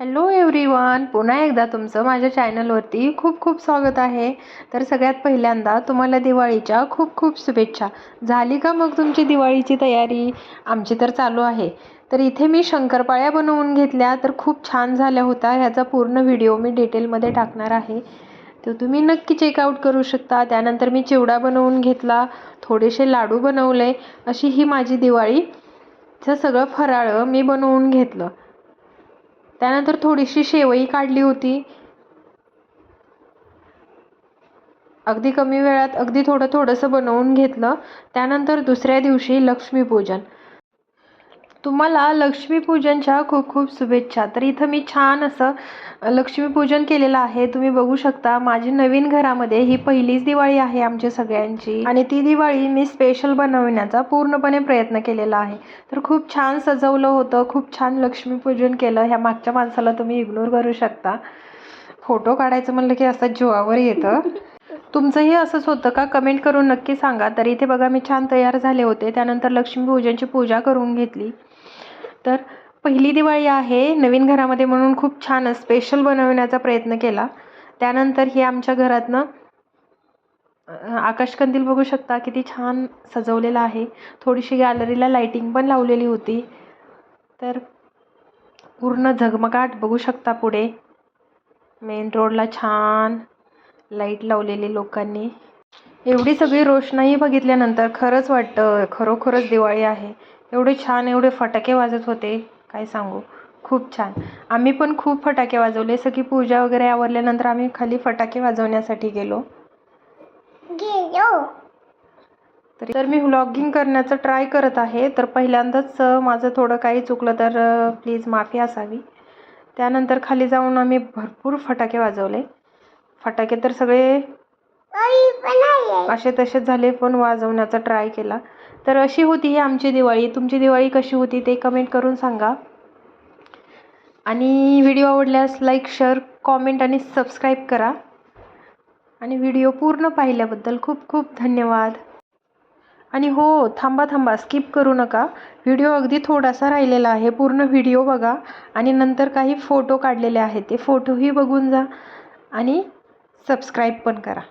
Hello everyone पुन्हा एकदा तुमचं माझ्या चॅनलवरती खूप खूप स्वागत आहे. तर सगळ्यात पहिल्यांदा तुम्हाला दिवाळीच्या खूप खूप शुभेच्छा. झाली का मग तुमची दिवाळीची तयारी? आमची तर चालू आहे. तर इथे मी शंकरपाळ्या बनवून घेतल्या. तर खूप छान झाल्या होत्या. ह्याचा पूर्ण व्हिडिओ मी डिटेलमध्ये टाकणार आहे. तर तुम्ही नक्की चेकआउट करू शकता. त्यानंतर मी चिवडा बनवून घेतला. थोडेसे लाडू बनवले. अशी ही माझी दिवाळीचं सगळं फराळ मी बनवून घेतलं. त्यानंतर थोडीशी शेवई काढली होती. अगदी कमी वेळात अगदी थोडं थोडंसं बनवून घेतलं. त्यानंतर दुसऱ्या दिवशी लक्ष्मीपूजन. तुम्हाला लक्ष्मीपूजनच्या खूप खूप शुभेच्छा. तर इथं मी छान असं लक्ष्मीपूजन केलेलं आहे. तुम्ही बघू शकता माझी नवीन घरामध्ये ही पहिलीच दिवाळी आहे आमच्या सगळ्यांची. आणि ती दिवाळी मी स्पेशल बनवण्याचा पूर्णपणे प्रयत्न केलेला आहे. तर खूप छान सजवलं होतं खूप छान लक्ष्मीपूजन केलं. ह्या मागच्या माणसाला तुम्ही इग्नोर करू शकता. फोटो काढायचं म्हणलं की असं जीवावर येतं. तुमचंही असंच होतं का? कमेंट करून नक्की सांगा. तर इथे बघा मी छान तयार झाले होते. त्यानंतर लक्ष्मीपूजनची पूजा करून घेतली. तर पहिली दिवाळी आहे. नवीन घरामध्ये म्हणून खूप छान स्पेशल बनवण्याचा प्रयत्न केला. त्यानंतर हे आमच्या घरातनं आकाशकंदील बघू शकता किती छान सजवलेलं आहे. थोडीशी गॅलरीला लाईटिंग पण लावलेली होती. तर पूर्ण झगमगाट बघू शकता पुढे. मेन रोडला छान लाइट लावलेली लोकांनी. एवढी सगळी रोषणाई बघितल्यानंतर खरंच वाटतं खरोखरच दिवाळी आहे. एवढे छान एवढे फटाके वाजत होते. काय सांगू? खूप छान. आम्ही पण खूप फटाके वाजवले. सगळी पूजा वगैरे आवरल्यानंतर आम्ही खाली फटाके वाजवण्यासाठी गेलो. तर मी व्लॉगिंग करण्याचं ट्राय करत आहे. तर पहिल्यांदाच माझं थोडं काही चुकलं तर प्लीज माफी असावी. त्यानंतर खाली जाऊन आम्ही भरपूर फटाके वाजवले. फटाके तर सगळे असे तसेच झाले पण वाजवण्याचा ट्राय केला. तर अशी होती ही आमची दिवाळी. तुमची दिवाळी कशी होती ते कमेंट करून सांगा. आणि व्हिडिओ आवडल्यास लाईक शेअर कॉमेंट आणि सबस्क्राईब करा. आणि व्हिडिओ पूर्ण पाहिल्याबद्दल खूप खूप धन्यवाद. आणि हो थांबा थांबा स्किप करू नका. व्हिडिओ अगदी थोडासा राहिलेला आहे. पूर्ण व्हिडिओ बघा. आणि नंतर काही फोटो काढलेले आहेत. ते फोटोही बघून जा. आणि सबस्क्राईब पण करा.